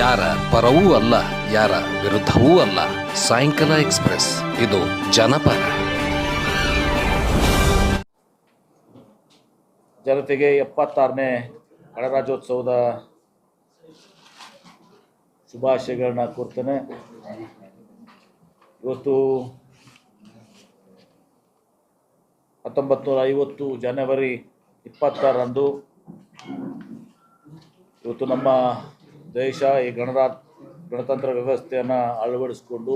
ಯಾರ ಪರವೂ ಅಲ್ಲ, ಯಾರ ವಿರುದ್ಧವೂ ಅಲ್ಲ. ಸಾಯಂಕಾಲ ಎಕ್ಸ್ಪ್ರೆಸ್, ಇದು ಜನಪರ. ಜನತೆಗೆ ಎಪ್ಪತ್ತಾರನೇ ಗಣರಾಜ್ಯೋತ್ಸವದ ಶುಭಾಶಯಗಳನ್ನ ಕೋರ್ತೇನೆ. ಇವತ್ತು ಹತ್ತೊಂಬತ್ತು ನೂರ ಐವತ್ತು ಜನವರಿ ಇಪ್ಪತ್ತಾರರಂದು ಇವತ್ತು ನಮ್ಮ ದೇಶ ಈ ಗಣರಾ, ಗಣತಂತ್ರ ವ್ಯವಸ್ಥೆಯನ್ನು ಅಳವಡಿಸಿಕೊಂಡು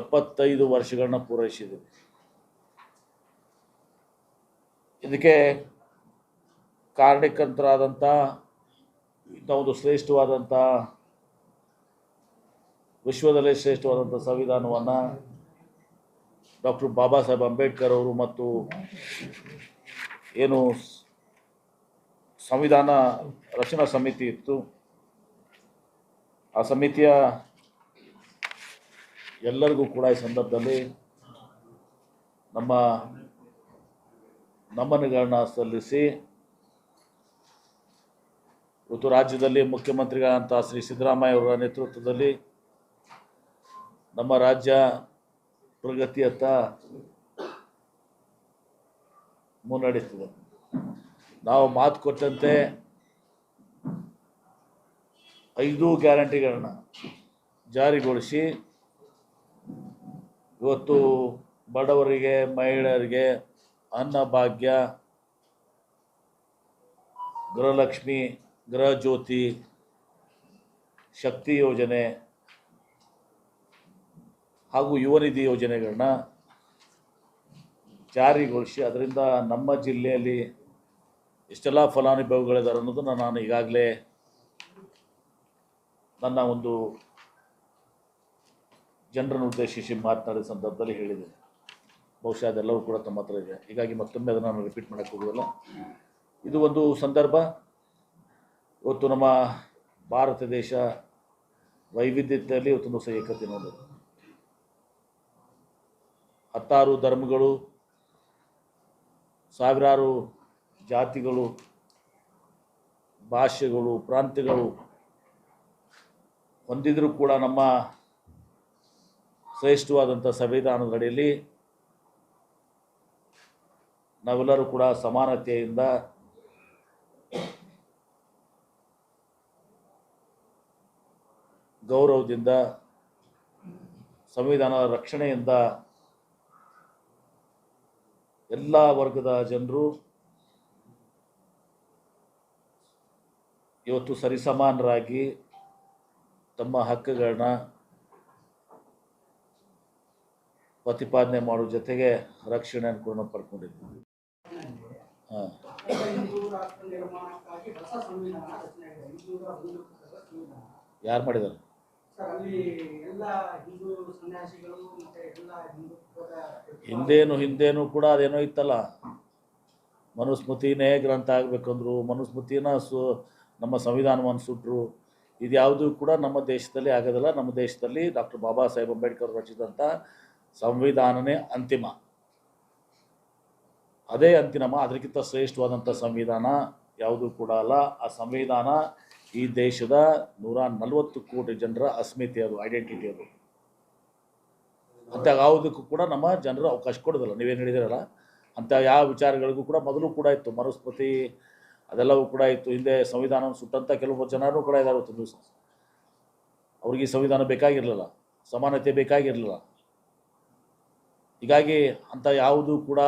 ಎಪ್ಪತ್ತೈದು ವರ್ಷಗಳನ್ನ ಪೂರೈಸಿದೆ. ಇದಕ್ಕೆ ಕಾರಣಕರ್ತರಾದಂಥ ಇಂಥ ಒಂದು ಶ್ರೇಷ್ಠವಾದಂಥ ವಿಶ್ವದಲ್ಲೇ ಶ್ರೇಷ್ಠವಾದಂಥ ಸಂವಿಧಾನವನ್ನು ಡಾಕ್ಟರ್ ಬಾಬಾ ಸಾಹೇಬ್ ಅಂಬೇಡ್ಕರ್ ಅವರು ಮತ್ತು ಏನು ಸಂವಿಧಾನ ರಚನಾ ಸಮಿತಿ ಇತ್ತು. ಆ ಸಮಿತಿಯ ಎಲ್ಲರಿಗೂ ಕೂಡ ಈ ಸಂದರ್ಭದಲ್ಲಿ ನಮ್ಮ ನಮನಗಳನ್ನ ಸಲ್ಲಿಸಿ ಇವತ್ತು ರಾಜ್ಯದಲ್ಲಿ ಮುಖ್ಯಮಂತ್ರಿಗಳಂತ ಶ್ರೀ ಸಿದ್ದರಾಮಯ್ಯ ಅವರ ನೇತೃತ್ವದಲ್ಲಿ ನಮ್ಮ ರಾಜ್ಯ ಪ್ರಗತಿಯತ್ತ ಮುನ್ನಡೆಯುತ್ತದೆ. ನಾವು ಮಾತು ಕೊಟ್ಟಂತೆ ಐದು ಗ್ಯಾರಂಟಿಗಳನ್ನ ಜಾರಿಗೊಳಿಸಿ ಇವತ್ತು ಬಡವರಿಗೆ, ಮಹಿಳೆಯರಿಗೆ ಅನ್ನಭಾಗ್ಯ ಗೃಹಲಕ್ಷ್ಮಿ, ಗೃಹಜ್ಯೋತಿ, ಶಕ್ತಿ ಯೋಜನೆ ಹಾಗೂ ಯುವನಿಧಿ ಯೋಜನೆಗಳನ್ನ ಜಾರಿಗೊಳಿಸಿ ಅದರಿಂದ ನಮ್ಮ ಜಿಲ್ಲೆಯಲ್ಲಿ ಇಷ್ಟೆಲ್ಲ ಫಲಾನುಭವಿಗಳಿದ್ದಾರೆ ಅನ್ನೋದನ್ನು ನಾನು ಈಗಾಗಲೇ ನನ್ನ ಒಂದು ಜನರನ್ನು ಉದ್ದೇಶಿಸಿ ಮಾತನಾಡಿದ ಸಂದರ್ಭದಲ್ಲಿ ಹೇಳಿದ್ದೇನೆ ಬಹುಶಃ ಅದೆಲ್ಲವೂ ಕೂಡ ತಮ್ಮ ಹತ್ರ ಇದೆ. ಹೀಗಾಗಿ ಮತ್ತೊಮ್ಮೆ ಅದನ್ನು ನಾನು ರಿಪೀಟ್ ಮಾಡೋಕ್ಕೆ ಹೋಗೋದಿಲ್ಲ ಇದು ಒಂದು ಸಂದರ್ಭ. ಇವತ್ತು ನಮ್ಮ ಭಾರತ ದೇಶ ವೈವಿಧ್ಯತೆಯಲ್ಲಿ ಇವತ್ತು ಸಹ ಏಕತೆ ನೋಡೋದು. ಹತ್ತಾರು ಧರ್ಮಗಳು, ಸಾವಿರಾರು ಜಾತಿಗಳು, ಭಾಷೆಗಳು, ಪ್ರಾಂತ್ಯಗಳು ಹೊಂದಿದರೂ ಕೂಡ ನಮ್ಮ ಶ್ರೇಷ್ಠವಾದಂಥ ಸಂವಿಧಾನದ ನಾವೆಲ್ಲರೂ ಕೂಡ ಸಮಾನತೆಯಿಂದ ಗೌರವದಿಂದ ಸಂವಿಧಾನದ ರಕ್ಷಣೆಯಿಂದ ಎಲ್ಲ ವರ್ಗದ ಜನರು ಇವತ್ತು ಸರಿಸಮಾನರಾಗಿ ತಮ್ಮ ಹಕ್ಕುಗಳನ್ನ ಪ್ರತಿಪಾದನೆ ಮಾಡೋ ಜೊತೆಗೆ ರಕ್ಷಣೆಯನ್ನು ಕೂಡ ಪಡ್ಕೊಂಡಿದ್ದೀವಿ ಯಾರು ಮಾಡಿದ್ದಾರೆ? ಹಿಂದೇನು ಹಿಂದೇನು ಕೂಡ ಅದೇನೋ ಇತ್ತಲ್ಲ. ಮನುಸ್ಮೃತಿನೇ ಗ್ರಂಥ ಆಗಬೇಕಂದ್ರು, ಮನುಸ್ಮೃತಿನ ಸು ನಮ್ಮ ಸಂವಿಧಾನವನ್ನು ಸುಟ್ಟರು ಇದ್ಯಾವುದೂ ಕೂಡ ನಮ್ಮ ದೇಶದಲ್ಲಿ ಆಗೋದಿಲ್ಲ. ನಮ್ಮ ದೇಶದಲ್ಲಿ ಡಾಕ್ಟರ್ ಬಾಬಾ ಸಾಹೇಬ್ ಅಂಬೇಡ್ಕರ್ ರಚಿಸಿದಂಥ ಸಂವಿಧಾನನೇ ಅಂತಿಮ. ಅದೇ ಅಂತಿಮ, ಅದಕ್ಕಿಂತ ಶ್ರೇಷ್ಠವಾದಂಥ ಸಂವಿಧಾನ ಯಾವುದೂ ಕೂಡ ಅಲ್ಲ. ಆ ಸಂವಿಧಾನ ಈ ದೇಶದ ನೂರ ನಲವತ್ತು ಕೋಟಿ ಜನರ ಅಸ್ಮಿತೆ ಅದು, ಐಡೆಂಟಿಟಿ ಅದು. ಅಂತ ಯಾವುದಕ್ಕೂ ಕೂಡ ನಮ್ಮ ಜನರು ಅವಕಾಶ ಕೊಡೋದಿಲ್ಲ. ನೀವೇನು ಹೇಳಿದಿರಲ್ಲ? ಅಂತ ಯಾವ ವಿಚಾರಗಳಿಗೂ ಕೂಡ ಮೊದಲು ಕೂಡ ಇತ್ತು. ಮನುಸ್ಮೃತಿ ಅದೆಲ್ಲವೂ ಕೂಡ ಇತ್ತು ಹಿಂದೆ ಸಂವಿಧಾನವನ್ನು ಸುಟ್ಟಂಥ ಕೆಲವು ಜನರು ಕೂಡ ಇದ್ದಾರೆ ಇವತ್ತು ದಿವಸ ಅವ್ರಿಗೆ ಈ ಸಂವಿಧಾನ ಬೇಕಾಗಿರಲಿಲ್ಲ. ಸಮಾನತೆ ಬೇಕಾಗಿರಲಿಲ್ಲ. ಹೀಗಾಗಿ ಅಂಥ ಯಾವುದೂ ಕೂಡ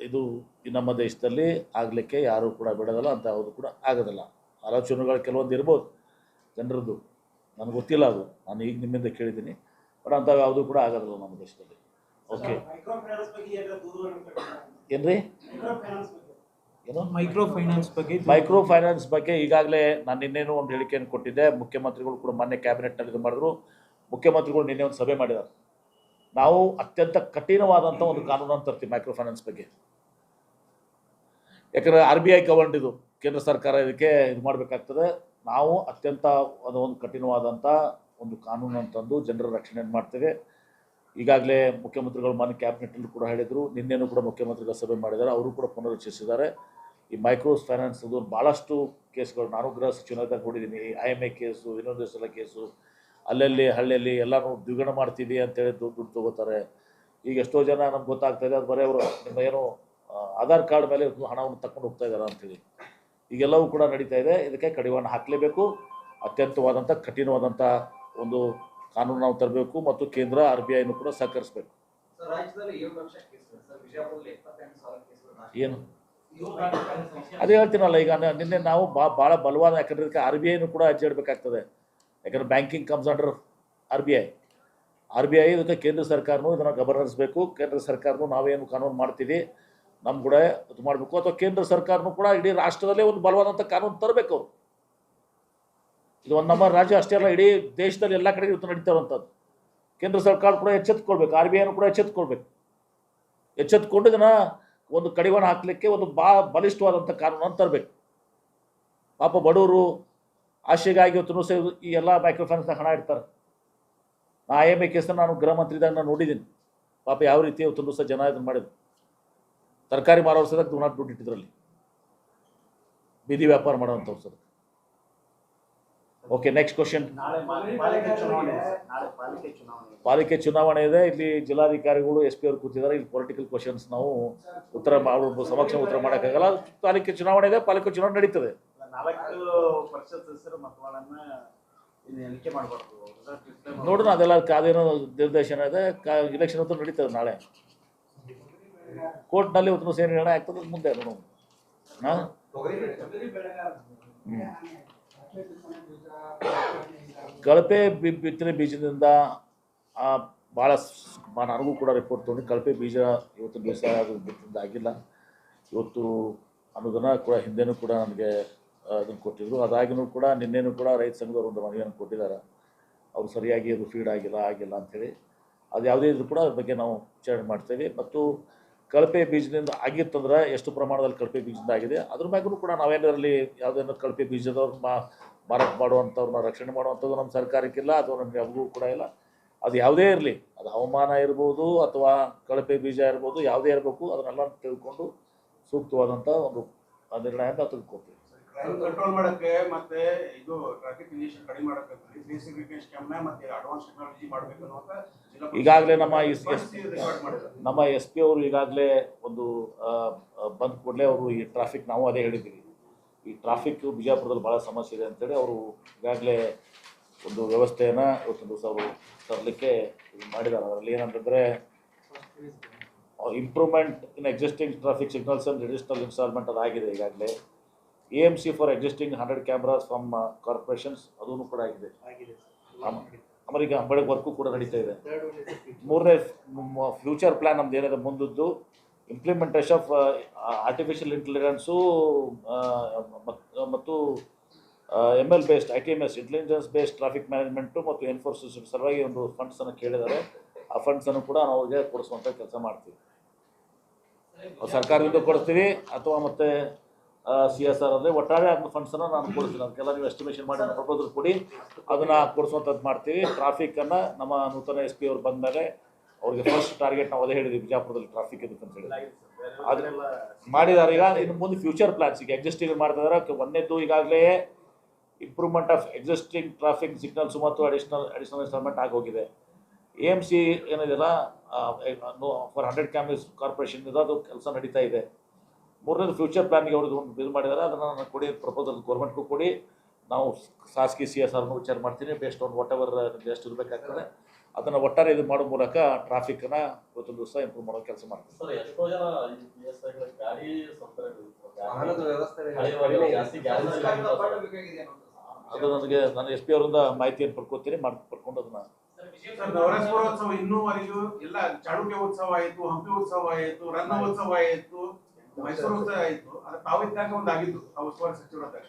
ಇದು ನಮ್ಮ ದೇಶದಲ್ಲಿ ಆಗಲಿಕ್ಕೆ ಯಾರೂ ಕೂಡ ಬಿಡೋದಲ್ಲ ಅಂತ ಯಾವುದು ಕೂಡ ಆಗೋದಿಲ್ಲ. ಆಲೋಚನೆಗಳು ಕೆಲವೊಂದು ಇರ್ಬೋದು ಜನರದ್ದು. ನನಗೆ ಗೊತ್ತಿಲ್ಲ ಅದು. ನಾನು ಈಗ ನಿಮ್ಮಿಂದ ಕೇಳಿದ್ದೀನಿ. ಬಟ್ ಅಂಥ ಯಾವುದೂ ಕೂಡ ಆಗೋದಿಲ್ಲ ನಮ್ಮ ದೇಶದಲ್ಲಿ. ಓಕೆ ಏನ್ರಿ? ಮೈಕ್ರೋ ಫೈನಾನ್ಸ್ ಬಗ್ಗೆ ಮೈಕ್ರೋ ಫೈನಾನ್ಸ್ ಬಗ್ಗೆ ಈಗಾಗಲೇ ನಾನು ನಿನ್ನೇನು ಒಂದು ಹೇಳಿಕೆಯನ್ನು ಕೊಟ್ಟಿದ್ದೆ. ಮುಖ್ಯಮಂತ್ರಿಗಳು ಕೂಡ ಮೊನ್ನೆ ಕ್ಯಾಬಿನೆಟ್ನಲ್ಲಿ ಇದು ಮಾಡಿದ್ರು. ಮುಖ್ಯಮಂತ್ರಿಗಳು ನಿನ್ನೆ ಒಂದು ಸಭೆ ಮಾಡಿದ್ದಾರೆ. ನಾವು ಅತ್ಯಂತ ಕಠಿಣವಾದಂಥ ಒಂದು ಕಾನೂನನ್ನು ತರ್ತೀವಿ ಮೈಕ್ರೋ ಫೈನಾನ್ಸ್ ಬಗ್ಗೆ. ಯಾಕಂದರೆ ಆರ್ ಬಿ ಐ ಗವರ್ನ್ಡ್ ಇದು. ಕೇಂದ್ರ ಸರ್ಕಾರ ಇದಕ್ಕೆ ಇದು ಮಾಡಬೇಕಾಗ್ತದೆ. ನಾವು ಅತ್ಯಂತ ಅದು ಒಂದು ಕಠಿಣವಾದಂಥ ಒಂದು ಕಾನೂನನ್ನು ತಂದು ಜನರ ರಕ್ಷಣೆಯನ್ನು ಮಾಡ್ತೇವೆ. ಈಗಾಗಲೇ ಮುಖ್ಯಮಂತ್ರಿಗಳು ಮಾನ್ಯ ಕ್ಯಾಬಿನೆಟ್ಟಲ್ಲೂ ಕೂಡ ಹೇಳಿದರು. ನಿನ್ನೆನೂ ಕೂಡ ಮುಖ್ಯಮಂತ್ರಿಗಳ ಸಭೆ ಮಾಡಿದ್ದಾರೆ. ಅವರು ಕೂಡ ಪುನರುಚ್ಚರಿಸಿದ್ದಾರೆ. ಈ ಮೈಕ್ರೋ ಫೈನಾನ್ಸ್ ಅದು ಭಾಳಷ್ಟು ಕೇಸ್ಗಳು ನಾನು ಗೃಹ ಸಚಿವನಾಗ ನೋಡಿದ್ದೀನಿ ಐ ಎಂ ಎ ಕೇಸು ಇನ್ನೊಂದು ಸಲ ಕೇಸು. ಅಲ್ಲಲ್ಲಿ ಹಳ್ಳಿಯಲ್ಲಿ ಎಲ್ಲರೂ ದ್ವಿಗುಣ ಮಾಡ್ತೀವಿ ಅಂತೇಳಿ ದುಡ್ಡು ದುಡ್ಡು ತೊಗೋತಾರೆ. ಈಗ ಎಷ್ಟೋ ಜನ ನಮ್ಗೆ ಗೊತ್ತಾಗ್ತಾ ಇದೆ ಅದು ಬರೀ ಅವರು ನಿಮ್ಮ ಏನು ಆಧಾರ್ ಕಾರ್ಡ್ ಮೇಲೆ ಹಣವನ್ನು ತಕೊಂಡು ಹೋಗ್ತಾ ಇದ್ದಾರೆ ಅಂತೇಳಿ. ಈಗೆಲ್ಲವೂ ಕೂಡ ನಡೀತಾ ಇದೆ ಇದಕ್ಕೆ ಕಡಿವಾಣ ಹಾಕಲೇಬೇಕು. ಅತ್ಯಂತವಾದಂಥ ಕಠಿಣವಾದಂಥ ಒಂದು ಕಾನೂನು ನಾವು ತರಬೇಕು ಮತ್ತು ಕೇಂದ್ರ ಆರ್ ಬಿ ಐನು ಕೂಡ ಸಹಕರಿಸಬೇಕು. ಏನು? ಅದೇ ಹೇಳ್ತೀನಲ್ಲ, ಈಗ ನಿನ್ನೆ ನಾವು ಬಾ ಭಾಳ ಬಲವಾದ, ಯಾಕಂದ್ರೆ ಇದಕ್ಕೆ ಆರ್ ಬಿ ಐನು ಕೂಡ ಹೆಜ್ಜೆ ಇಡಬೇಕಾಗ್ತದೆ ಯಾಕಂದ್ರೆ banking comes under R B I R B I ಇದಕ್ಕೆ ಕೇಂದ್ರ ಸರ್ಕಾರನೂ ಇದನ್ನು ಗವರ್ನನ್ಸ್ಬೇಕು ಕೇಂದ್ರ ಸರ್ಕಾರನೂ ನಾವೇನು ಕಾನೂನು ಮಾಡ್ತೀವಿ ನಮ್ಮ ಕೂಡ ಇದು ಮಾಡಬೇಕು. ಅಥವಾ ಕೇಂದ್ರ ಸರ್ಕಾರನೂ ಕೂಡ ಇಡೀ ರಾಷ್ಟ್ರದಲ್ಲೇ ಒಂದು ಬಲವಾದಂಥ ಕಾನೂನು ತರಬೇಕು ಅವರು. ಇದು ಒಂದು ನಮ್ಮ ರಾಜ್ಯ ಅಷ್ಟೇ ಅಲ್ಲ, ಇಡೀ ದೇಶದಲ್ಲಿ ಎಲ್ಲ ಕಡೆ ಇವತ್ತು ನಡೀತಾರಂಥದ್ದು ಕೇಂದ್ರ ಸರ್ಕಾರ ಕೂಡ ಎಚ್ಚೆತ್ಕೊಳ್ಬೇಕು ಆರ್ ಬಿ ಐನು ಕೂಡ ಎಚ್ಚೆತ್ಕೊಳ್ಬೇಕು. ಎಚ್ಚೆತ್ಕೊಂಡು ಇದನ್ನು ಒಂದು ಕಡಿವಾಣ ಹಾಕಲಿಕ್ಕೆ ಒಂದು ಬಾ ಬಲಿಷ್ಠವಾದಂಥ ಕಾನೂನನ್ನು ತರಬೇಕು. ಪಾಪ ಬಡವರು ಆಶೆಗಾಗಿ ಇವತ್ತು ಸಹ ಈ ಎಲ್ಲ ಮೈಕ್ರೋ ಫೈನಾನ್ಸ್ನ ಹಣ ಇಡ್ತಾರೆ. ನಾ ಐ ಎಂ ಎ ಕೇಸನ್ನು ನಾನು ಗೃಹ ನಾನು ನೋಡಿದ್ದೀನಿ. ಪಾಪ ಯಾವ ರೀತಿ ಇವತ್ತು ಸಹ ಜನ ಇದನ್ನು ಮಾಡಿದ್ರು. ತರಕಾರಿ ಮಾರೋರು ಸದಕ್ಕೆ ದುನಾಟ್ ದುಡ್ಡು ಇಟ್ಟಿದ್ರಲ್ಲಿ ಬೀದಿ ವ್ಯಾಪಾರ ಮಾಡೋವಂಥವ್ರು ಸರ್ ಓಕೆ ನೆಕ್ಸ್ಟ್ ಕ್ವಶನ್ ನಾಳೆ ಪಾಲಿಕೆ ಚುನಾವಣೆ ಇದೆ. ನಾಳೆ ಪಾಲಿಕೆ ಚುನಾವಣೆ ಇದೆ. ಪಾಲಿಕೆ ಚುನಾವಣೆ ಇದೆ. ಇಲ್ಲಿ ಜಿಲ್ಲಾಧಿಕಾರಿಗಳು ಎಸ್ ಪಿ ಅವರು ಕೂತಿದ್ದಾರೆ. ಇಲ್ಲಿ ಪೊಲಿಟಿಕಲ್ ಕ್ವಶನ್ಸ್ ನಾವು ಉತ್ತರ ಅವ್ರ ಸಮಕ್ಷ ಉತ್ತರ ಮಾಡೋಕ್ಕಾಗಲ್ಲ. ಪಾಲಿಕೆ ಚುನಾವಣೆ ಇದೆ. ಪಾಲಿಕೆ ಚುನಾವಣೆ ನಡೀತದೆ. ನೋಡೋಣ ಅದೆಲ್ಲ ಕಾದೇನೋ ನಿರ್ದೇಶನ ಇದೆ. ಇಲೆಕ್ಷನ್ ಅಂತೂ ನಡೀತದೆ ನಾಳೆ. ಕೋರ್ಟ್ನಲ್ಲಿ ಉತ್ತಮ ಸೇರಿ ನಿರ್ಣಯ ಆಗ್ತದೆ ಮುಂದೆ ನೋಡೋಣ. ಹಾ? ಕಳಪೆ ಬಿತ್ತನೆ ಬೀಜದಿಂದ ಭಾಳ ನನಗೂ ಕೂಡ ರಿಪೋರ್ಟ್ ತೊಗೊಂಡು ಕಳಪೆ ಬೀಜ ಇವತ್ತು ಬೇಸಾಯ ಅದು ಬಿತ್ತಿಂದ ಆಗಿಲ್ಲ. ಇವತ್ತು ಅನುದಾನ ಕೂಡ ಹಿಂದೆನೂ ಕೂಡ ನನಗೆ ಅದನ್ನು ಕೊಟ್ಟಿದ್ರು. ಅದಾಗಿನೂ ಕೂಡ ನಿನ್ನೆನೂ ಕೂಡ ರೈತ ಸಂಘದವರು ಒಂದು ಮನವಿಯನ್ನು ಕೊಟ್ಟಿದ್ದಾರೆ. ಅವರು ಸರಿಯಾಗಿ ಅದು ಫೀಡ್ ಆಗಿಲ್ಲ ಆಗಿಲ್ಲ ಅಂಥೇಳಿ. ಅದು ಯಾವುದೇ ಇದ್ರೂ ಕೂಡ ಅದ್ರ ಬಗ್ಗೆ ನಾವು ವಿಚಾರಣೆ ಮಾಡ್ತೇವೆ. ಮತ್ತು ಕಳಪೆ ಬೀಜದಿಂದ ಆಗಿತ್ತಂದ್ರೆ ಎಷ್ಟು ಪ್ರಮಾಣದಲ್ಲಿ ಕಳಪೆ ಬೀಜದಿಂದ ಆಗಿದೆ? ಅದ್ರ ಮ್ಯಾಗೂ ಕೂಡ ನಾವೇನರಲ್ಲಿ ಯಾವುದೇನೋ ಕಳಪೆ ಬೀಜದವ್ರು ಮಾ ಮಾರಾಟ ಮಾಡುವಂಥವ್ರನ್ನ ರಕ್ಷಣೆ ಮಾಡುವಂಥದ್ದು ನಮ್ಮ ಸರ್ಕಾರಕ್ಕಿಲ್ಲ ಅಥವಾ ನಮ್ಗೆ ಯಾವಗೂ ಕೂಡ ಇಲ್ಲ. ಅದು ಯಾವುದೇ ಇರಲಿ, ಅದು ಹವಾಮಾನ ಇರ್ಬೋದು ಅಥವಾ ಕಳಪೆ ಬೀಜ ಇರ್ಬೋದು, ಯಾವುದೇ ಇರಬೇಕು, ಅದನ್ನೆಲ್ಲ ತಿಳ್ಕೊಂಡು ಸೂಕ್ತವಾದಂಥ ಒಂದು ನಿರ್ಣಯ ಅಂತ ತಿಳ್ಕೊತೀವಿ ಕಂಟ್ರೋಲ್ ಮಾಡಕ್ಕೆ ಮತ್ತೆ ಇದು ಟ್ರಾಫಿಕ್ ಕಂಡೀಷನ್ ಕಡಿಮೆ ಮಾಡಕ್ಕೆ ಬೇಸಿಕ್ ಕ್ಯಾಮ್ರಾ ಮತ್ತೆ ಅಡ್ವಾನ್ಸ್ ಟೆಕ್ನಾಲಜಿ ಮಾಡಬೇಕು ಅಂತ ಈಗಾಗಲೇ ನಮ್ಮ ಎಸ್ ನಮ್ಮ ಎಸ್ ಪಿ ಅವರು ಈಗಾಗಲೇ ಒಂದು ಬಂದ ಕೂಡಲೇ ಅವರು ಈ ಟ್ರಾಫಿಕ್ ನಾವು ಅದೇ ಹೇಳಿದ್ದೀವಿ. ಈ ಟ್ರಾಫಿಕ್ ಬಿಜಾಪುರದಲ್ಲಿ ಭಾಳ ಸಮಸ್ಯೆ ಇದೆ ಅಂತೇಳಿ ಅವರು ಈಗಾಗಲೇ ಒಂದು ವ್ಯವಸ್ಥೆಯನ್ನು ಇವತ್ತು ದಿವಸ ಅವರು ತರಲಿಕ್ಕೆ ಮಾಡಿದ್ದಾರೆ. ಅದರಲ್ಲಿ ಏನಂತಂದರೆ improvement in existing traffic signals and additional installment ಅದಾಗಿದೆ ಈಗಾಗಲೇ. A M C for existing hundred cameras from corporations ಅದೂ ಕೂಡ ಆಗಿದೆ. ಅಮೆರಿಕ ಆಮೇಲೆ ಈಗ ಅಂಬಳಿ ವರ್ಕು ಕೂಡ ನಡೀತಾ ಇದೆ. ಮೂರನೇ ಫ್ಯೂಚರ್ ಪ್ಲ್ಯಾನ್ ನಮ್ದು ಏನಿದೆ ಮುಂದದ್ದು ಇಂಪ್ಲಿಮೆಂಟೇಷನ್ ಆಫ್ ಆರ್ಟಿಫಿಷಿಯಲ್ ಇಂಟೆಲಿಜೆನ್ಸು ಮತ್ತು M L based I T M S intelligence based traffic management ಮತ್ತು ಎನ್ಫೋರ್ಸಸ್ ಸಲುವಾಗಿ ಒಂದು ಫಂಡ್ಸನ್ನು ಕೇಳಿದ್ದಾರೆ. ಆ ಫಂಡ್ಸನ್ನು ಕೂಡ ನಾವು ಅವ್ರಿಗೆ ಕೊಡಿಸುವಂಥ ಕೆಲಸ ಮಾಡ್ತೀವಿ. ಸರ್ಕಾರದಿಂದ ಕೊಡ್ತೀವಿ ಅಥವಾ ಮತ್ತೆ ಸಿ ಎಸ್ ಆರ್ ಅಂದರೆ ಒಟ್ಟಾರೆ ಅದನ್ನ ಫಂಡ್ಸನ್ನು ನಾನು ಕೊಡ್ತೀನಿ. ಅದಕ್ಕೆಲ್ಲ ನೀವು ಎಸ್ಟಿಮೇಷನ್ ಮಾಡಿ ಪ್ರಪೋಸಲ್ ಕೊಡಿ. ಅದನ್ನು ಕೊಡಿಸುವಂಥದ್ದು ಮಾಡ್ತೀವಿ. ಟ್ರಾಫಿಕನ್ನು ನಮ್ಮ ನೂತನ ಎಸ್ ಪಿ ಅವ್ರು ಬಂದಮೇಲೆ ಅವ್ರಿಗೆ ಫಸ್ಟ್ ಟಾರ್ಗೆಟ್ ನಾವು ಅದೇ ಹೇಳಿದ್ವಿ. ಬಿಜಾಪುರದಲ್ಲಿ ಟ್ರಾಫಿಕ್ ಇದಕ್ಕೆ ಅಂತ ಹೇಳಿ ಅದು ಮಾಡಿದ್ದಾರೆ ಈಗ ಇನ್ನು ಮುಂದೆ ಫ್ಯೂಚರ್ ಪ್ಲಾನ್ಸ್ ಈಗ ಎಕ್ಸಿಸ್ಟಿಂಗ್ ಮಾಡ್ತಾ ಇದ್ದಾರೆ ಒಂದೇದ್ದು ಈಗಾಗಲೇ improvement of existing traffic signals ಮತ್ತು ಅಡಿಷನಲ್ ಅಡಿಷನಲ್ ಇನ್ಸ್ಟಾಲ್ಮೆಂಟ್ ಆಗೋಗಿದೆ. ಎ ಎಂ ಸಿ ಏನಿದೆಯಲ್ಲ ಫಾರ್ ಹಂಡ್ರೆಡ್ ಕ್ಯಾಮ್ರೀಸ್ ಕಾರ್ಪೊರೇಷನ್ ಅದು ಕೆಲಸ ನಡೀತಾ ಇದೆ. ಮೂರನೇದು ಫ್ಯೂಚರ್ ಪ್ಲಾನ್ಗೆ ಅವ್ರಿಗೆ ಒಂದು ಇದು ಮಾಡಿದ್ದಾರೆ. ಅದನ್ನು ನಾನು ಕೊಡಿ ಪ್ರಪೋಸಲ್ ಗೌರ್ಮೆಂಟ್ಗೂ ಕೊಡಿ. ನಾವು ಖಾಸಗಿ ಸಿ ಎಸ್ ಆರ್ನು ವಿಚಾರ ಮಾಡ್ತೀನಿ. ಬೇಸ್ಡ್ ಆನ್ ವಾಟ್ ಎವರ್ ಎಷ್ಟು ಇರಬೇಕಾಗ್ತದೆ. ಅದನ್ನು ಒಟ್ಟಾರೆ ಇದು ಮಾಡೋ ಮೂಲಕ ಟ್ರಾಫಿಕ್ನ ಇವತ್ತೊಂದು ದಿವಸ ಇಂಪ್ರೂವ್ ಮಾಡೋ ಕೆಲಸ ಮಾಡ್ತೀವಿ. ಅದು ನನಗೆ ನಾನು ಎಸ್ ಪಿ ಅವರಿಂದ ಮಾಹಿತಿಯನ್ನು ಪಡ್ಕೋತೀನಿ ಮಾಡಿ ಪಡ್ಕೊಂಡು ಅದನ್ನ. ಸರ್ ನವರಾತ್ರೋತ್ಸವ ಇನ್ನೂವರೆಗೂ ಎಲ್ಲ ಚಾಳುಕ್ಯ ಉತ್ಸವ ಆಯಿತು ಹಂಪಿ ಉತ್ಸವ ಆಯಿತು ರನ್ನ ಉತ್ಸವ ಆಯ್ತು ಮೈಸೂರು ಉತ್ಸವ ಆಯ್ತು ಅದು ತಾವಿದ್ದಾಗ ಒಂದು ಆಗಿದ್ದು ಆ ಉಸ್ತುವಾರಿ ಸಚಿವರಾದಾಗ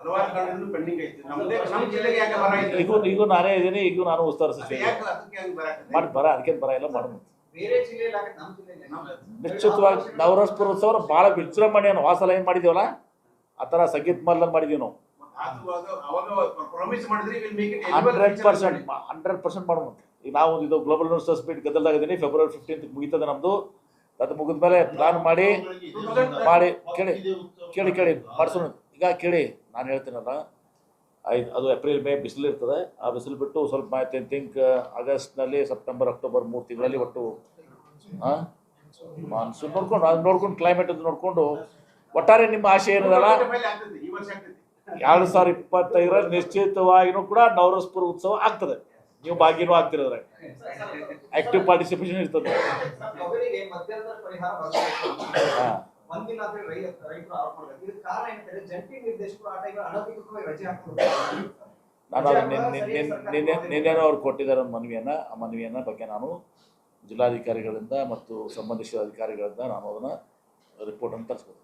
ಹಲವಾರು ಕಾರಣದಿಂದ ಪೆಂಡಿಂಗ್ ಐತಿ ನಮ್ಮದೇ ನಮ್ಮ ಜಿಲ್ಲೆಗೆ ಯಾಕೆ ಬರ ಐತಿ ಈಗೂ ಈಗೂ ನಾನೇ ಇದ್ದೀನಿ ಈಗೂ ನಾನು ಉಸ್ತುವಾರಿ ಸಚಿವ ಯಾಕೆ ಅದಕ್ಕೆ ಹಂಗೆ ಬರಾಕತ್ತೆ? ಮಾಡಿ ಬರ ಅದಕ್ಕೆ ಬರ ಇಲ್ಲ ಮಾಡ್ಬೇಕು ಬೇರೆ ಜಿಲ್ಲೆಯಲ್ಲಿ ಆಗತ್ತೆ, ನಮ್ಮ ಜಿಲ್ಲೆಯಲ್ಲಿ ನಿಶ್ಚಿತವಾಗಿ ಉತ್ಸವ ಭಾಳ ವಿಜೃಂಭಣೆಯನ್ನು ವಾಸಲ ಏನು ಮಾಡಿದೀವಲ್ಲ ಆ ಥರ ಸಂಗೀತ ಮಲ್ಲ ಮಾಡಿದೀವಿ ನಾವು. ಹಂಡ್ರೆಡ್ ಪರ್ಸೆಂಟ್ ಹಂಡ್ರೆಡ್ ಪರ್ಸೆಂಟ್ ಮಾಡೋಣ ಈಗ ನಾವು ಇದು ಗ್ಲೋಬಲ್ ಸ್ಪೀಡ್ ಇದ್ದೀನಿ ಫೆಬ್ರವರಿ ಫಿಫ್ಟೀನ್ತ್ ಮುಗಿತದೆ ನಮ್ಮದು ಅದು ಮುಗಿದ ಮೇಲೆ ಪ್ಲಾನ್ ಮಾಡಿ ಮಾಡಿ ಕೇಳಿ ಕೇಳಿ ಕೇಳಿ ಮಾಡಿಸೋಣ. ಈಗ ಕೇಳಿ ನಾನು ಹೇಳ್ತೀನಲ್ಲ ಐದು ಅದು ಏಪ್ರಿಲ್ ಮೇ ಬಿಸಿಲು ಇರ್ತದೆ. ಆ ಬಿಸಿಲು ಬಿಟ್ಟು ಸ್ವಲ್ಪ ಐ ಥಿಂಕ್ ಆಗಸ್ಟ್ನಲ್ಲಿ ಸೆಪ್ಟೆಂಬರ್ ಅಕ್ಟೋಬರ್ ಮೂರು ತಿಂಗಳಲ್ಲಿ ಒಟ್ಟು ಹಾಂ ಮಾನ್ಸೂನ್ ನೋಡ್ಕೊಂಡು ಅದು ನೋಡ್ಕೊಂಡು ಕ್ಲೈಮೇಟ್ ಅದು ನೋಡಿಕೊಂಡು ಒಟ್ಟಾರೆ ನಿಮ್ಮ ಆಶೆ ಏನದಲ್ಲ? ಎರಡು ಸಾವಿರದ ಇಪ್ಪತ್ತೈದರಲ್ಲಿ ನಿಶ್ಚಿತವಾಗಿಯೂ ಕೂಡ ನವರಸ್ಪುರ ಉತ್ಸವ ಆಗ್ತದೆ. ನೀವು ಭಾಗ್ಯನೂ ಆಗ್ತಿರೋದ್ರೆ ಆಕ್ಟಿವ್ ಪಾರ್ಟಿಸಿಪೇಷನ್ ಇರ್ತದೆ. ನಾನು ನಿನ್ನೆನೂ ಅವ್ರು ಕೊಟ್ಟಿದ್ದಾರೆ ಮನವಿಯನ್ನು. ಆ ಮನವಿಯನ್ನ ಬಗ್ಗೆ ನಾನು ಜಿಲ್ಲಾಧಿಕಾರಿಗಳಿಂದ ಮತ್ತು ಸಂಬಂಧಿಸಿದ ಅಧಿಕಾರಿಗಳಿಂದ ನಾನು ಅದನ್ನು ರಿಪೋರ್ಟನ್ನು ತರಿಸ್ಬೋದು.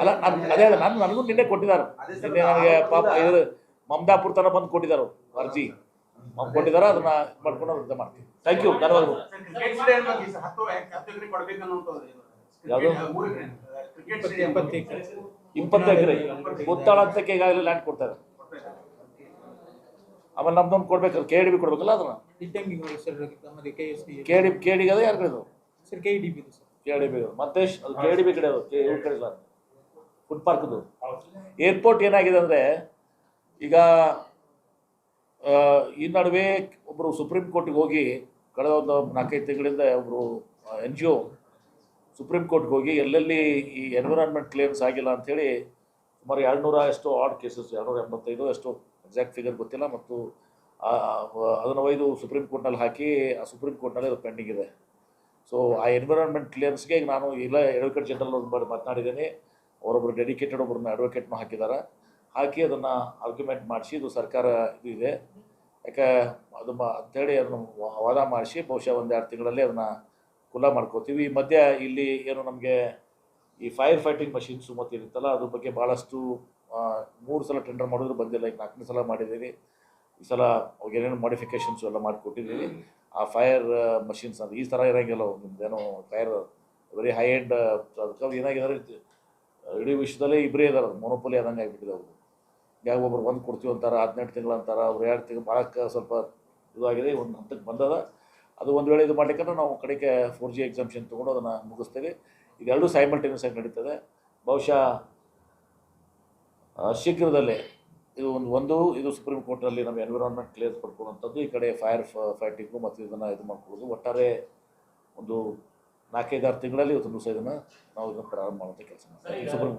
ಅಲ್ಲ ಅದೇ ಅಲ್ಲ ನಾನು ನನಗೂ ನಿನ್ನೆ ಕೊಟ್ಟಿದ್ದಾರೆ. ನಿನ್ನೆ ನನಗೆ ಪಾಪ ಇದು ಮಮದಾಪುರ ತನಕ ಬಂದು ಕೊಟ್ಟಿದ್ದಾರೆ ಅರ್ಜಿ ಕೊಟ್ಟಿದ್ದಾರೆ ಅದನ್ನ ಮಾಡ್ಕೊಂಡು ಇದು ಮಾಡ್ತೀವಿ. ಥ್ಯಾಂಕ್ ಯು ಧನ್ಯವಾದಗಳು. ಯಾವುದು? ಇಪ್ಪತ್ತು ಎಕರೆ. ಮುತ್ತಾಳ ಅಂತಕ್ಕೆ ಈಗಾಗಲೇ ಲ್ಯಾಂಡ್ ಕೊಡ್ತಾರೆ. ಆಮೇಲೆ ನಮ್ದೊಂದು ಕೊಡ್ಬೇಕು. ಕೆ ಡಿ ಬಿ ಕೊಡ್ಬೇಕಲ್ಲ ಅದನ್ನ? ಕೆ ಡಿ ಕೆ ಡಿ ಅದು ಯಾರು ಕಡೆದು? Sir K D B K D B Mattesh, ಅದು ಕೆ ಡಿ ಬಿ ಕಡೆ ಅದು. ಇವ್ರ ಕಡೆ ಫುಡ್ ಪಾರ್ಕ್ದು ಏರ್ಪೋರ್ಟ್ ಏನಾಗಿದೆ ಅಂದರೆ ಈಗ ಈ ನಡುವೆ ಒಬ್ಬರು ಸುಪ್ರೀಂ ಕೋರ್ಟ್ಗೆ ಹೋಗಿ ಕಳೆದ ಒಂದು ನಾಲ್ಕೈದು ತಿಂಗಳಿಂದ ಒಬ್ಬರು ಎನ್ ಜಿ ಒ ಸುಪ್ರೀಂ ಕೋರ್ಟ್ಗೆ ಹೋಗಿ ಎಲ್ಲೆಲ್ಲಿ ಈ ಎನ್ವಿರಾನ್ಮೆಂಟ್ ಕ್ಲೇಮ್ಸ್ ಆಗಿಲ್ಲ ಅಂಥೇಳಿ ಸುಮಾರು ಎರಡುನೂರ ಎಷ್ಟೋ ಆಡ್ ಕೇಸಸ್ ಎರಡುನೂರ ಎಂಬತ್ತೈದು ಎಷ್ಟೋ ಎಕ್ಸಾಕ್ಟ್ ಫಿಗರ್ ಗೊತ್ತಿಲ್ಲ ಮತ್ತು ಅದನ್ನು ಒಯ್ದು ಸುಪ್ರೀಂ ಕೋರ್ಟ್ನಲ್ಲಿ ಹಾಕಿ ಆ ಸುಪ್ರೀಂ ಕೋರ್ಟ್ನಲ್ಲಿ ಅದು ಪೆಂಡಿಂಗ್ ಇದೆ. ಸೊ ಆ ಎನ್ವಿರಾನ್ಮೆಂಟ್ ಕ್ಲೇಮ್ಸ್ಗೆ ನಾನು ಇಲ್ಲ ಅಡ್ವೊಕೇಟ್ ಜನರಲ್ ಒಂದು ಮಾತನಾಡಿದ್ದೀನಿ. ಅವರೊಬ್ಬರು ಡೆಡಿಕೇಟೆಡ್ ಒಬ್ಬರನ್ನ ಅಡ್ವೊಕೇಟ್ನ ಹಾಕಿದ್ದಾರೆ ಹಾಕಿ ಅದನ್ನು ಆರ್ಗ್ಯುಮೆಂಟ್ ಮಾಡಿಸಿ, ಇದು ಸರ್ಕಾರ ಇದು ಇದೆ. ಯಾಕೆ ಅದು ಅಂಥೇಳಿ ಅದನ್ನು ವಾದ ಮಾಡಿಸಿ, ಬಹುಶಃ ಒಂದೆರಡು ತಿಂಗಳಲ್ಲಿ ಅದನ್ನು ಕುಲ ಮಾಡ್ಕೋತೀವಿ. ಈ ಮಧ್ಯೆ ಇಲ್ಲಿ ಏನು ನಮಗೆ ಈ ಫೈರ್ ಫೈಟಿಂಗ್ ಮಷಿನ್ಸು ಮತ್ತು ಇರುತ್ತಲ್ಲ ಅದ್ರ ಬಗ್ಗೆ ಭಾಳಷ್ಟು ಮೂರು ಸಲ ಟೆಂಡರ್ ಮಾಡಿದ್ರು, ಬಂದಿಲ್ಲ. ಈಗ ನಾಲ್ಕನೇ ಸಲ ಮಾಡಿದ್ದೀವಿ ಈ ಸಲ ಅವಾಗ ಏನೇನು ಮಾಡಿಫಿಕೇಷನ್ಸು ಎಲ್ಲ ಮಾಡಿಕೊಟ್ಟಿದ್ದೀವಿ ಆ ಫೈರ್ ಮಷಿನ್ಸ್ ಅದು ಈ ಥರ ಇರೋಂಗಿಲ್ಲ ನಿಮ್ದೇನೋ ಫೈರ್ ವೆರಿ ಹೈ ಎಂಡ್ ಅದಕ್ಕೆ ಏನಾಗಿದ್ದಾರೆ, ಇಡೀ ವಿಶ್ವದಲ್ಲೇ ಇಬ್ಬರೇ ಇದ್ದಾರೆ ಮೊನೋಪಲಿ ಆದಂಗೆ ಆಗಿಬಿಟ್ಟಿದೆ ಅವರು ಹೀಗಾಗಿ ಒಬ್ರು ಬಂದು ಕೊಡ್ತೀವಿ ಅಂತಾರೆ ಹದಿನೆಂಟು ತಿಂಗಳು ಅಂತಾರೆ ಅವ್ರು ಎರಡು ತಿಂಗಳು ಭಾಳಕ್ಕೆ ಸ್ವಲ್ಪ ಇದಾಗಿದೆ ಒಂದು ಹಂತಕ್ಕೆ ಬಂದದ. ಅದು ಒಂದು ವೇಳೆ ಇದು ಮಾಡ್ಲಿಕ್ಕೆ ನಾವು ಕಡೆಗೆ ಫೋರ್ ಜಿ ಎಕ್ಸಾಮ್ಷನ್ ತೊಗೊಂಡು ಅದನ್ನು ಮುಗಿಸ್ತೇವೆ. ಇದೆರಡೂ ಸೈಮಲ್ಟೇನಿಯಸ್ ಆಗಿ ನಡೀತದೆ. ಬಹುಶಃ ಶೀಘ್ರದಲ್ಲೇ ಇದು ಒಂದು ಒಂದು ಇದು ಸುಪ್ರೀಂ ಕೋರ್ಟ್ನಲ್ಲಿ ನಮ್ಮ ಎನ್ವಿರಾನ್ಮೆಂಟ್ ಕ್ಲಿಯರ್ ಪಡ್ಕೊಳ್ಳುವಂಥದ್ದು ಈ ಕಡೆ ಫೈರ್ ಫೈಟಿಂಗು ಮತ್ತು ಇದನ್ನು ಇದು ಮಾಡ್ಕೊಳ್ಳೋದು. ಒಟ್ಟಾರೆ ಒಂದು ನಾಲ್ಕೈದಾರು ತಿಂಗಳಲ್ಲಿ ಇವತ್ತು ದಿವಸ ಇದನ್ನು ನಾವು ಇದನ್ನು ಪ್ರಾರಂಭ ಮಾಡುವಂಥ ಕೆಲಸ ಮಾಡ್ತೀವಿ. ಸುಪ್ರೀಂ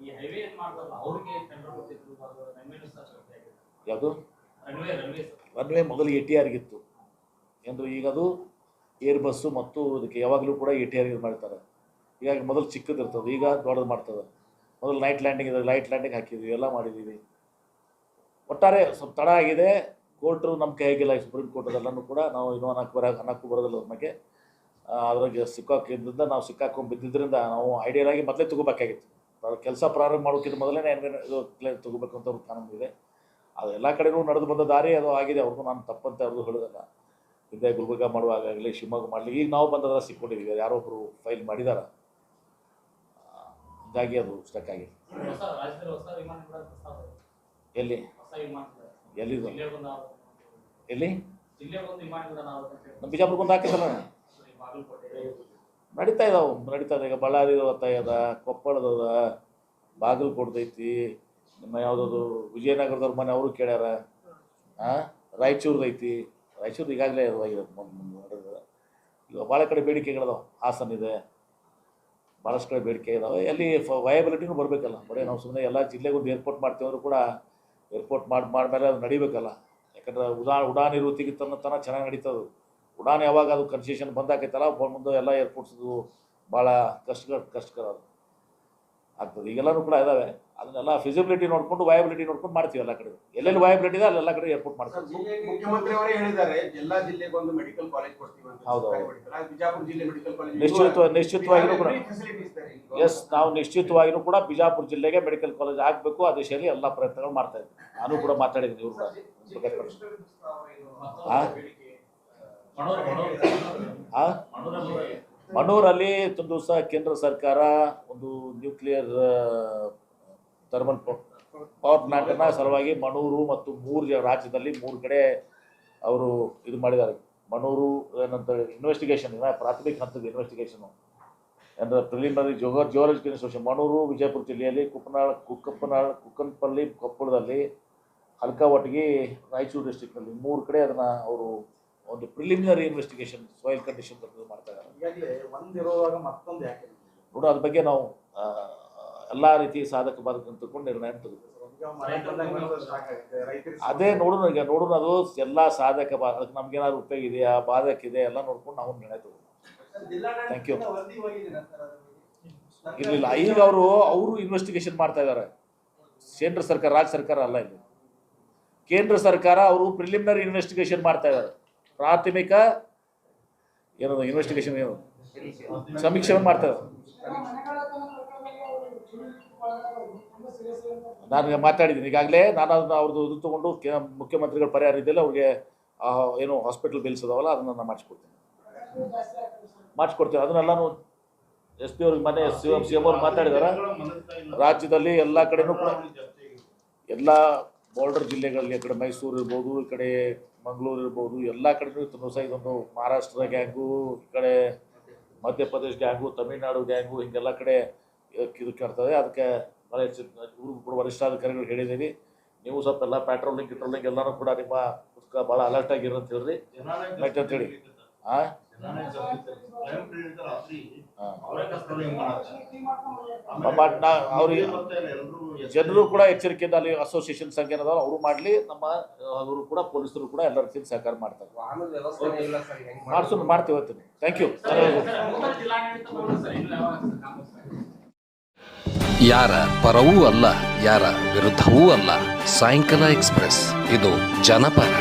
ಈ ಹೈವೇ ಏನ್ ಮಾಡ್ತಾರಲ್ಲ ಅವ್ರಿಗೆ ಟೆಂಡರ್ ಕೊಟ್ಟಿದ್ರು ಅದು ರನ್ವೇನು ಸಹ ಶಕ್ತಿ ಆಗಿದೆ. ಯಾವುದು? Runway runway sir. ರನ್ವೇ ಮೊದಲು ಎ ಟಿ ಆರ್ಗಿತ್ತು ಎಂದು ಈಗ ಅದು ಏರ್ ಬಸ್ಸು ಮತ್ತು ಇದಕ್ಕೆ ಯಾವಾಗಲೂ ಕೂಡ ಎ ಟಿ ಆರ್ ಯೂಸ್ ಮಾಡ್ತಾರೆ. ಹೀಗಾಗಿ ಮೊದಲು ಚಿಕ್ಕದಿರ್ತದೆ ಈಗ ದೊಡ್ಡದು ಮಾಡ್ತದೆ. ಮೊದಲು ನೈಟ್ ಲ್ಯಾಂಡಿಂಗ್ ಇದೆ ಲೈಟ್ ಲ್ಯಾಂಡಿಂಗ್ ಹಾಕಿದ್ವಿ ಎಲ್ಲ ಮಾಡಿದ್ದೀವಿ. ಒಟ್ಟಾರೆ ಸ್ವಲ್ಪ ತಡ ಆಗಿದೆ. ಕೋರ್ಟು ನಮ್ಮ ಕೈಯಾಗಿಲ್ಲ ಸುಪ್ರೀಂ ಕೋರ್ಟ್ ಅದೆಲ್ಲನೂ ಕೂಡ ನಾವು ಇನ್ನೂ ಅನ್ನಕ್ಕೆ ಬರ ಅನ್ನಕ್ಕೂ ಬರೋದಿಲ್ಲ ಅದ್ರ ಬಗ್ಗೆ ಅದ್ರಾಗೆ ಸಿಕ್ಕಾಕಿದ್ರಿಂದ ನಾವು ಸಿಕ್ಕಾಕೊಂಡು ಬಿದ್ದಿದ್ದರಿಂದ ನಾವು ಐಡಿಯಲ್ ಆಗಿ ಮೊದಲೇ ತಗೋಬೇಕಾಗಿತ್ತು. ಕೆಲಸ ಪ್ರಾರಂಭ ಮಾಡೋಕ್ಕಿಂತ ಮೊದಲೇ ಇದು ಕ್ಲಿಯರ್ ತಗೋಬೇಕು ಅಂತ ಕಾನೂನು ಇದೆ. ಅದು ಎಲ್ಲ ಕಡೆನೂ ನಡೆದು ಬಂದ ದಾರಿ ಅದು ಆಗಿದೆ. ಅವ್ರಿಗೂ ನಾನು ತಪ್ಪಂತೆ ಅವ್ರದ್ದು ಹೇಳೋದಲ್ಲ. ಹಿಂದೆ ಗುಲ್ಬರ್ಗ ಮಾಡುವಾಗಲಿ ಶಿವಮೊಗ್ಗ ಮಾಡಲಿ ಈಗ ನಾವು ಬಂದದ ಸಿಕ್ಕೊಂಡಿದ್ದೀವಿ ಯಾರೊಬ್ಬರು ಫೈಲ್ ಮಾಡಿದ್ದಾರೆ ಹಿಂಗಾಗಿ ಅದು ಸ್ಟಕ್ ಆಗಿದೆ. ಎಲ್ಲಿ. ಎಲ್ಲಿ? ಎಲ್ಲಿ. ನಮ್ಮ ಬಿಜಾಪುರಕ್ಕೊಂದು ಬಾಗಲಕೋಟೆ ನಡೀತಾ ಇದಾವೆ, ನಡೀತಾ ಇದೆ. ಈಗ ಬಳ್ಳಾರಿ ಅದ ಕೊಪ್ಪಳದದ ಬಾಗಲಕೋಟದೈತಿ ನಿಮ್ಮ ಯಾವುದದು ವಿಜಯನಗರದವ್ರ ಮನೆ ಅವರು ಕೇಳ್ಯಾರ. ಹಾಂ ರಾಯಚೂರ್ದೈತಿ ರಾಯಚೂರು ಈಗಾಗಲೇ ನಡೆದಿದೆ. ಈಗ ಭಾಳ ಕಡೆ ಬೇಡಿಕೆಗಳಿದಾವೆ ಹಾಸನ ಇದೆ ಭಾಳಷ್ಟು ಕಡೆ ಬೇಡಿಕೆ ಇದಾವೆ. ಎಲ್ಲಿ ವಯಬಿಲಿಟಿನೂ ಬರಬೇಕಲ್ಲ. ಬರೀ ನಾವು ಸುಮ್ಮನೆ ಎಲ್ಲ ಜಿಲ್ಲೆಗೆ ಒಂದು ಏರ್ಪೋರ್ಟ್ ಮಾಡ್ತೀವಿ ಅಂದರೂ ಕೂಡ ಏರ್ಪೋರ್ಟ್ ಮಾಡಿ ಮೇಲೆ ಅದು ನಡಿಬೇಕಲ್ಲ. ಯಾಕಂದ್ರೆ ಉಡಾ ಉಡಾನ್ ಇರುವ ತನ್ನ ತನ ಚೆನ್ನಾಗಿ ನಡೀತದೆ ಉಡಾನ್ ಯಾವಾಗ ಅದು ಕನ್ಸೆಷನ್ ಬಂದಾಕೈತಲ್ಲ ಮುಂದೆ ಎಲ್ಲ ಏರ್ಪೋರ್ಟ್ಸ್ದು ಭಾಳ ಕಷ್ಟ ಕಷ್ಟಕರ ಅದು. ಆಗ್ತದೆ. ಈಗೆಲ್ಲರೂ ಕೂಡ ಇದಾವೆ. ಅದನ್ನೆಲ್ಲ ಫಿಸಿಬಿಲಿಟಿ ನೋಡ್ಕೊಂಡು ವಯಬಿಲಿಟಿ ನೋಡ್ಕೊಂಡು ಮಾಡ್ತೀವಿ ಎಲ್ಲ ಕಡೆ. ಎಲ್ಲೆಲ್ಲಿ ವಯಬಿಲಿಟಿ ಇದೆ ಅಲ್ಲೆಲ್ಲ ಕಡೆ ಏರ್ಪೋರ್ಟ್ ಮಾಡ್ತೀವಿ. ಮುಖ್ಯಮಂತ್ರಿ ಅವರೇ ಹೇಳಿದ್ದಾರೆ ಎಲ್ಲಾ ಜಿಲ್ಲೆಗೆ ಒಂದು ಮೆಡಿಕಲ್ ಕಾಲೇಜ್ ಕೊಡ್ತೀವಿ ಅಂತ. ಹೌದು. ಬಿಜಾಪುರ ಜಿಲ್ಲೆ ಮೆಡಿಕಲ್ ಕಾಲೇಜ್ ನಿಶ್ಚಿತ ನಿಶ್ಚಿತವಾಗಿಯೂ ಕೂಡ. ಎಸ್ ನಾವು ನಿಶ್ಚಿತವಾಗಿಯೂ ಕೂಡ ಬಿಜಾಪುರ ಜಿಲ್ಲೆಗೆ ಮೆಡಿಕಲ್ ಕಾಲೇಜ್ ಆಗಬೇಕು ಆ ದಿಶೆಯಲ್ಲಿ ಎಲ್ಲ ಪ್ರಯತ್ನಗಳು ಮಾಡ್ತಾ ಇದ್ದೀವಿ. ನಾನು ಕೂಡ ಮಾತಾಡಿದ್ದೀನಿ ಇವರು ಕೂಡ? ಮಣೂರಲ್ಲಿ ತುಂಬ ಒಂದು ದಿವಸ ಕೇಂದ್ರ ಸರ್ಕಾರ ಒಂದು ನ್ಯೂಕ್ಲಿಯರ್ ಥರ್ಮಲ್ ಪವರ್ ಪ್ಲಾಂಟನ್ನ ಸಲುವಾಗಿ ಮಣೂರು ಮತ್ತು ಮೂರು ರಾಜ್ಯದಲ್ಲಿ ಮೂರು ಕಡೆ ಅವರು ಇದು ಮಾಡಿದ್ದಾರೆ. ಮಣೂರು ಏನಂತ ಇನ್ವೆಸ್ಟಿಗೇಷನ್ ಪ್ರಾಥಮಿಕ ಹಂತದ ಇನ್ವೆಸ್ಟಿಗೇಷನು ಅಂದರೆ ಪ್ರಿಲಿಮಿನರಿ ಜೋಗ ಜಿಯೋಲಜಿಕಲ್ ಇನ್ಸ್ಟಿಟ್ಯೂಷನ್ ಮಣೂರು ವಿಜಯಪುರ ಜಿಲ್ಲೆಯಲ್ಲಿ ಕುಪ್ಪನಾಳ್ ಕುಕ್ಕಪ್ಪನಾಳ್ ಕುಕ್ಕನಪಲ್ಲಿ ಕೊಪ್ಪಳದಲ್ಲಿ ಹಲ್ಕಾವಟ್ಟಿಗೆ ರಾಯಚೂರು ಡಿಸ್ಟಿಕ್ನಲ್ಲಿ ಮೂರು ಕಡೆ ಅದನ್ನು ಅವರು ಒಂದು ಪ್ರಿಲಿಮಿನರಿ ಇನ್ವೆಸ್ಟಿಗೇಷನ್ ಸಾಯಿಲ್ ಕಂಡೀಷನ್ ಮಾಡ್ತಾ ಇದ್ದಾರೆ. ಈಗಾಗಲೇ ಒಂದಿರುವಾಗ ಮತ್ತೊಂದು ಯಾಕೆ ನೋಡು ಅದ್ರ ಬಗ್ಗೆ ನಾವು ಎಲ್ಲಾ ರೀತಿ ಸಾಧಕ ಬಾಧಕ ಅಂತಕೊಂಡು ತಿಳ್ಕೊಂಡು ನಿರ್ಣಯ ತೆಗೆದು ಅದೇ ನೋಡೋಣ ಈಗ ನೋಡೋಣ ಅದು ಎಲ್ಲ ಸಾಧಕ ಬಾಧಕ ನಮ್ಗೇನಾದ್ರು ಉಪಯೋಗ ಇದೆಯಾ ಬಾಧಕ ಇದೆ ಎಲ್ಲ ನೋಡ್ಕೊಂಡು ನಾವು ನಿರ್ಣಯ ತಗೋದು ಥ್ಯಾಂಕ್ ಯು? ಇರಲಿಲ್ಲ. ಈಗ ಅವರು ಅವರು ಇನ್ವೆಸ್ಟಿಗೇಷನ್ ಮಾಡ್ತಾ ಇದ್ದಾರೆ. ಕೇಂದ್ರ ಸರ್ಕಾರ ರಾಜ್ಯ ಸರ್ಕಾರ ಅಲ್ಲ ಇಲ್ಲಿ. ಕೇಂದ್ರ ಸರ್ಕಾರ ಅವರು ಪ್ರಿಲಿಮಿನರಿ ಇನ್ವೆಸ್ಟಿಗೇಷನ್ ಮಾಡ್ತಾ ಇದ್ದಾರೆ. ಪ್ರಾಥಮಿಕ ಏನದು ಇನ್ವೆಸ್ಟಿಗೇಷನ್ ಏನು? ಸಮೀಕ್ಷೆ ಮಾಡ್ತಾರೆ? ನಾನು ಮಾತಾಡಿದ್ದೀನಿ. ಈಗಾಗಲೇ ನಾನು ಅದನ್ನು ಅವ್ರದ್ದು ಇದು ತೊಗೊಂಡು ಮುಖ್ಯಮಂತ್ರಿಗಳು ಪರಿಹಾರ ಇದೆಯಲ್ಲ ಅವ್ರಿಗೆ ಆ, ಏನು ಹಾಸ್ಪಿಟಲ್ ಬಿಲ್ಸ್ ಅದಾವಲ್ಲ ಅದನ್ನು ನಾನು ಮಾಡಿಸ್ಕೊಡ್ತೀನಿ. ಮಾಡಿಸ್ಕೊಡ್ತೀನಿ. ಅದನ್ನೆಲ್ಲಾನು ಎಸ್ ಪಿ ಅವ್ರಿಗೆ ಮನೆ ಸಿ ಎಂ ಸಿ ಎಂ ಅವ್ರು ಮಾತಾಡಿದಾರೆ. ರಾಜ್ಯದಲ್ಲಿ ಎಲ್ಲ ಕಡೆನೂ ಕೂಡ ಎಲ್ಲ ಬಾರ್ಡರ್ ಜಿಲ್ಲೆಗಳಲ್ಲಿ ಈ ಕಡೆ ಮೈಸೂರು ಇರ್ಬೋದು ಈ ಕಡೆ ಮಂಗಳೂರು ಇರ್ಬೋದು ಎಲ್ಲ ಕಡೆನೂ ಇತ್ತು ಸಹ ಇದೊಂದು ಮಹಾರಾಷ್ಟ್ರದ ಗ್ಯಾಂಗು ಈ ಕಡೆ ಮಧ್ಯಪ್ರದೇಶ ಗ್ಯಾಂಗು ತಮಿಳ್ನಾಡು ಗ್ಯಾಂಗು ಹಿಂಗೆಲ್ಲ ಕಡೆ ಇದು ಕೇಳ್ತದೆ. ಅದಕ್ಕೆ ಭಾಳ ಇವ್ರು ಕೂಡ ವರಿಷ್ಠಾಧಿಕಾರಿಗಳು ಹೇಳಿದ್ದೀವಿ ನೀವು ಸ್ವಲ್ಪ ಎಲ್ಲ ಪೆಟ್ರೋಲಿಂಗ್ ಗಿಟ್ರೋಲಿಂಗ್ ಎಲ್ಲರೂ ಕೂಡ ನಿಮ್ಮ ಪುಸ್ತಕ ಭಾಳ ಅಲರ್ಟ್ ಆಗಿರೋ ಅಂತ ಹೇಳ್ರಿ. ಅಂತ ಹೇಳಿ. ಬಟ್ ನಾ ಅವ್ರಿಗೆ ಜನರು ಕೂಡ ಎಚ್ಚರಿಕೆಯಿಂದ ಅಲ್ಲಿ ಅಸೋಸಿಯೇಷನ್ ಸಂಘ ಏನದಾವ ಅವರು ಮಾಡಲಿ ನಮ್ಮ ಅವರು ಕೂಡ ಪೊಲೀಸರು ಕೂಡ ಎಲ್ಲ ರೀತಿಯಿಂದ ಸಹಕಾರ ಮಾಡ್ತಾರೆ. ವಾಹನದ ವ್ಯವಸ್ಥೆ ಇಲ್ಲ ಸರ್ ಹೆಂಗ್ ಮಾಡ್ಸೋದು ಮಾಡ್ತೀವಿ ಹೇಳ್ತೀನಿ ಥ್ಯಾಂಕ್ ಯು ಯಾರ ಪರವೂ ಅಲ್ಲ ಯಾರ ವಿರುದ್ಧವೂ ಅಲ್ಲ ಸಾಯಂಕಾಲ ಎಕ್ಸ್ಪ್ರೆಸ್. ಇದು ಜನಪರ.